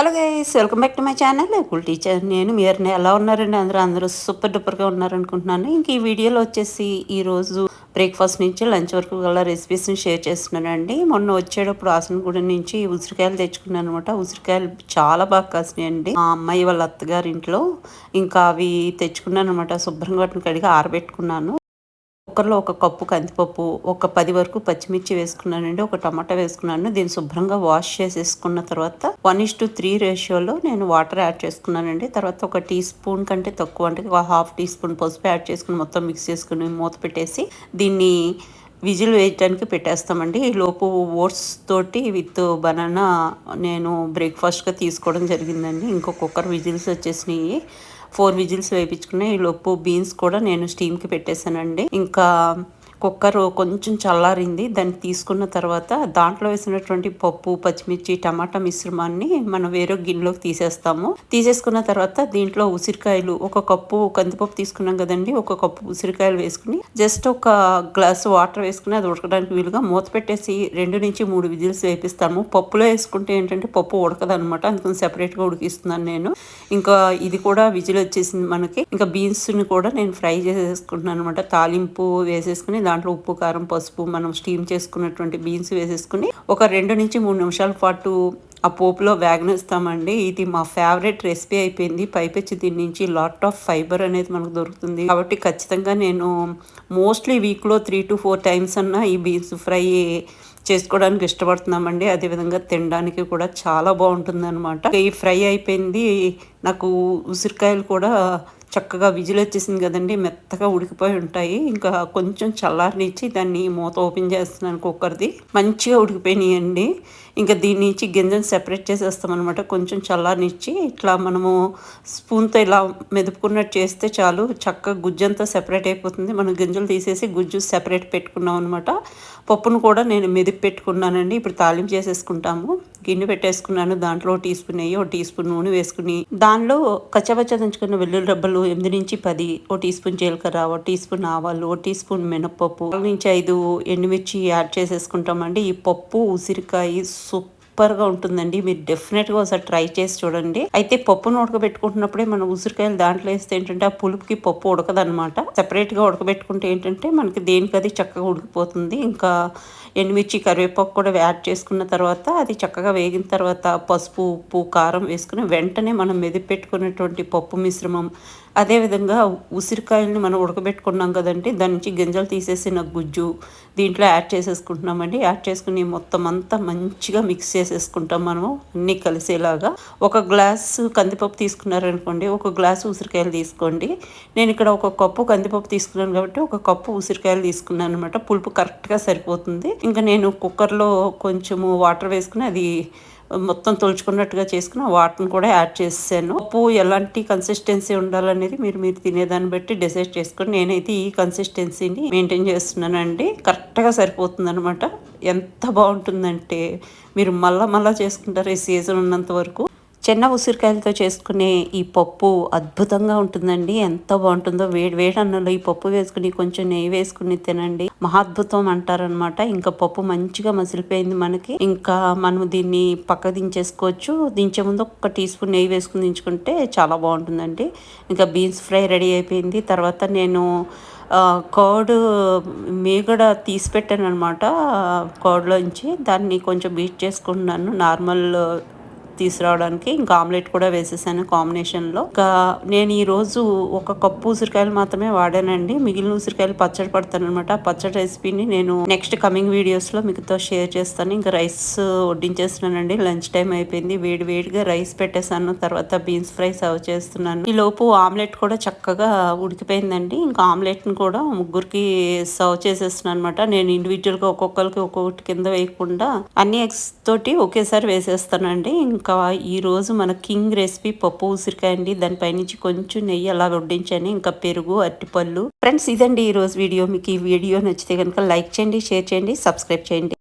Hello guys welcome back to my channel cool teacher నేను మీరు ఎలా ఉన్నారండి అందరూ? అందరూ సూపర్ డూపర్గా ఉన్నారనుకుంటున్నాను. ఇంక ఈ వీడియోలో వచ్చేసి ఈరోజు బ్రేక్ఫాస్ట్ నుంచి లంచ్ వరకు గల రెసిపీస్ని షేర్ చేస్తున్నానండి. మొన్న వచ్చేటప్పుడు ఆసనగూడెం నుంచి ఉసిరికాయలు తెచ్చుకున్నాను అనమాట ఉసిరికాయలు చాలా బాగా కాసినాయండి. మా అమ్మాయి వాళ్ళ అత్తగారి ఇంట్లో ఇంకా అవి తెచ్చుకున్నాను అనమాట శుభ్రంగా వాటిని కడిగి ఆరబెట్టుకున్నాను. కుక్కర్లో ఒక కప్పు కందిపప్పు ఒక పది వరకు పచ్చిమిర్చి వేసుకున్నానండి ఒక టమాటా వేసుకున్నాను. దీన్ని శుభ్రంగా వాష్ చేసేసుకున్న తర్వాత వన్ ఇస్ టు త్రీ రేషియోలో నేను వాటర్ యాడ్ చేసుకున్నానండి. తర్వాత ఒక టీ స్పూన్ కంటే తక్కువ అంటే ఒక హాఫ్ టీ స్పూన్ పసుపు యాడ్ చేసుకుని మొత్తం మిక్స్ చేసుకుని మూత పెట్టేసి దీన్ని విజిల్ వేయటానికి పెట్టేస్తామండి. లోపు ఓట్స్ తోటి విత్ బనానా నేను బ్రేక్ఫాస్ట్గా తీసుకోవడం జరిగిందండి. ఇంకో కుక్కర్ విజిల్స్ వచ్చేసినాయి. ఫోర్ విజిల్స్ వేయించుకున్నాయి ఈ లోపు బీన్స్ కూడా నేను స్టీమ్కి పెట్టేశానండి. ఇంకా కుక్కర్ కొంచెం చల్లారింది. దాన్ని తీసుకున్న తర్వాత దాంట్లో వేసినటువంటి పప్పు పచ్చిమిర్చి టమాటా మిశ్రమాన్ని మనం వేరే గిన్నెలోకి తీసేస్తాము. తీసేసుకున్న తర్వాత దీంట్లో ఉసిరికాయలు ఒక కప్పు కందిపప్పు తీసుకున్నాం కదండి. ఒక కప్పు ఉసిరికాయలు వేసుకుని జస్ట్ ఒక గ్లాస్ వాటర్ వేసుకుని అది ఉడకడానికి వీలుగా మూత పెట్టేసి రెండు నుంచి మూడు విజిల్స్ వేపిస్తాము. పప్పులో వేసుకుంటే ఏంటంటే పప్పు ఉడకదనమాట అందుకని సెపరేట్గా ఉడికిస్తున్నాను నేను. ఇంకా ఇది కూడా విజిల్ వచ్చేసింది మనకి. ఇంకా బీన్స్ని కూడా నేను ఫ్రై చేసేసుకుంటున్నాను అనమాట తాలింపు వేసేసుకుని దాంట్లో ఉప్పు కారం పసుపు మనం స్టీమ్ చేసుకున్నటువంటి బీన్స్ వేసేసుకుని ఒక రెండు నుంచి మూడు నిమిషాల పాటు ఆ పోపులో వేగనిస్తామండి. ఇది మా ఫేవరెట్ రెసిపీ అయిపోయింది. పైపెచ్చి దీని నుంచి లాట్ ఆఫ్ ఫైబర్ అనేది మనకు దొరుకుతుంది. కాబట్టి ఖచ్చితంగా నేను మోస్ట్లీ వీక్లో త్రీ టు ఫోర్ టైమ్స్ అన్నా ఈ బీన్స్ ఫ్రై చేసుకోవడానికి ఇష్టపడుతున్నామండి. అదేవిధంగా తినడానికి కూడా చాలా బాగుంటుంది అనమాట ఈ ఫ్రై అయిపోయింది. నాకు ఉసిరికాయలు కూడా చక్కగా విజిల్ వచ్చేసింది కదండి మెత్తగా ఉడికిపోయి ఉంటాయి. ఇంకా కొంచెం చల్లారనిచ్చి దాన్ని మూత ఓపెన్ చేస్తున్నాను కుక్కర్ది. మంచిగా ఉడికిపోయినాయండి. ఇంకా దీని నుంచి గింజను సెపరేట్ చేసేస్తాం అనమాట కొంచెం చల్లారనిచ్చి ఇట్లా మనము స్పూన్తో ఇలా మెదుపుకున్నట్టు చేస్తే చాలు. చక్కగా గుజ్జంతా సెపరేట్ అయిపోతుంది. మనం గింజలు తీసేసి గుజ్జు సెపరేట్ పెట్టుకున్నాం అనమాట పప్పును కూడా నేను మెదిపి పెట్టుకున్నానండి. ఇప్పుడు తాలింపు చేసేసుకుంటాము. గిన్నె పెట్టేసుకున్నాను. దాంట్లో టీ స్పూన్ నెయ్యి ఒక టీ స్పూన్ నూనె వేసుకుని దానిలో కచ్చబచ్చ దంచుకున్న వెల్లుల్లి రబ్బలు ఎనిమిది నుంచి పది. ఓ టీ స్పూన్ జీలకర్ర ఓ టీ స్పూన్ ఆవాలు ఓ టీ స్పూన్ మినపప్పు నుంచి ఐదు ఎండుమిర్చి యాడ్ చేసేసుకుంటామండి. ఈ పప్పు ఉసిరికాయ సూప్ సూపర్గా ఉంటుందండి. మీరు డెఫినెట్గా ఒకసారి ట్రై చేసి చూడండి. అయితే పప్పును ఉడకబెట్టుకుంటున్నప్పుడే మనం ఉసిరికాయలు దాంట్లో వేస్తే ఏంటంటే ఆ పులుపుకి పప్పు ఉడకదనమాట సపరేట్గా ఉడకబెట్టుకుంటే ఏంటంటే మనకి దేనికి చక్కగా ఉడికిపోతుంది. ఇంకా ఎండుమిర్చి కరివేపాకు కూడా యాడ్ చేసుకున్న తర్వాత అది చక్కగా వేగిన తర్వాత పసుపు ఉప్పు కారం వేసుకుని వెంటనే మనం మెదిపెట్టుకున్నటువంటి పప్పు మిశ్రమం అదేవిధంగా ఉసిరికాయలను మనం ఉడకబెట్టుకున్నాం కదండి దాని నుంచి గింజలు తీసేసిన గుజ్జు దీంట్లో యాడ్ చేసేసుకుంటున్నామండి. యాడ్ చేసుకుని మొత్తం అంతా మంచిగా మిక్స్ చేసేసుకుంటాం మనము అన్నీ కలిసేలాగా. ఒక గ్లాసు కందిపప్పు తీసుకున్నారనుకోండి ఒక గ్లాసు ఉసిరికాయలు తీసుకోండి. నేను ఇక్కడ ఒక కప్పు కందిపప్పు తీసుకున్నాను కాబట్టి ఒక కప్పు ఉసిరికాయలు తీసుకున్నాను అనమాట పులుపు కరెక్ట్గా సరిపోతుంది. ఇంకా నేను కుక్కర్లో కొంచెము వాటర్ వేసుకుని అది మొత్తం తొలుచుకున్నట్టుగా చేసుకుని వాటర్ని కూడా యాడ్ చేసాను ఉప్పు ఎలాంటి కన్సిస్టెన్సీ ఉండాలనేది మీరు మీరు తినేదాన్ని బట్టి డిసైడ్ చేసుకొని నేనైతే ఈ కన్సిస్టెన్సీని మెయింటైన్ చేస్తున్నానండి. కరెక్ట్గా సరిపోతుంది అనమాట ఎంత బాగుంటుందంటే మీరు మళ్ళా మళ్ళా చేసుకుంటారు ఈ సీజన్ ఉన్నంత వరకు. చిన్న ఉసిరికాయలతో చేసుకునే ఈ పప్పు అద్భుతంగా ఉంటుందండి. ఎంత బాగుంటుందో వేడి వేడి అన్నంలో ఈ పప్పు వేసుకుని కొంచెం నెయ్యి వేసుకుని తినండి. మహాద్భుతం అంటారనమాట ఇంకా పప్పు మంచిగా మసిలిపోయింది మనకి. ఇంకా మనం దీన్ని పక్క దించేసుకోవచ్చు. దించే ముందు ఒక టీ స్పూన్ నెయ్యి వేసుకుని దించుకుంటే చాలా బాగుంటుందండి. ఇంకా బీన్స్ ఫ్రై రెడీ అయిపోయింది. తర్వాత నేను కర్డ్ మీగడ తీసి పెట్టాను అనమాట కర్డ్లోంచి దాన్ని కొంచెం బీట్ చేసుకున్నాను నార్మల్ తీసుకురావడానికి ఇంకా ఆమ్లెట్ కూడా వేసేసాను కాంబినేషన్లో. ఇంకా నేను ఈరోజు ఒక కప్పు ఉసిరికాయలు మాత్రమే వాడానండి. మిగిలిన ఉసిరికాయలు పచ్చడి పడతాను అనమాట పచ్చడి రెసిపీని నేను నెక్స్ట్ కమింగ్ వీడియోస్లో మీతో షేర్ చేస్తాను. ఇంకా రైస్ వడ్డించేస్తున్నానండి. లంచ్ టైం అయిపోయింది. వేడి వేడిగా రైస్ పెట్టేశాను. తర్వాత బీన్స్ ఫ్రై సర్వ్ చేస్తున్నాను. ఈ లోపు ఆమ్లెట్ కూడా చక్కగా ఉడికిపోయిందండి. ఇంకా ఆమ్లెట్ని కూడా ముగ్గురికి సర్వ్ చేసేస్తున్నాను అనమాట నేను ఇండివిజువల్గా ఒక్కొక్కరికి ఒక్కొక్కటి కింద వేయకుండా అన్ని ఎగ్స్ తోటి ఒకేసారి వేసేస్తానండి. ఇంకా ఇంకా ఈరోజు మన కింగ్ రెసిపీ పప్పు ఉసిరికాయ అండి. దానిపైనుంచి కొంచెం నెయ్యి అలా వడ్డించాను ఇంకా పెరుగు అరటిపళ్ళు. ఫ్రెండ్స్ ఇదండి ఈరోజు వీడియో. మీకు ఈ వీడియో నచ్చితే కనుక లైక్ చేయండి షేర్ చేయండి సబ్స్క్రైబ్ చేయండి.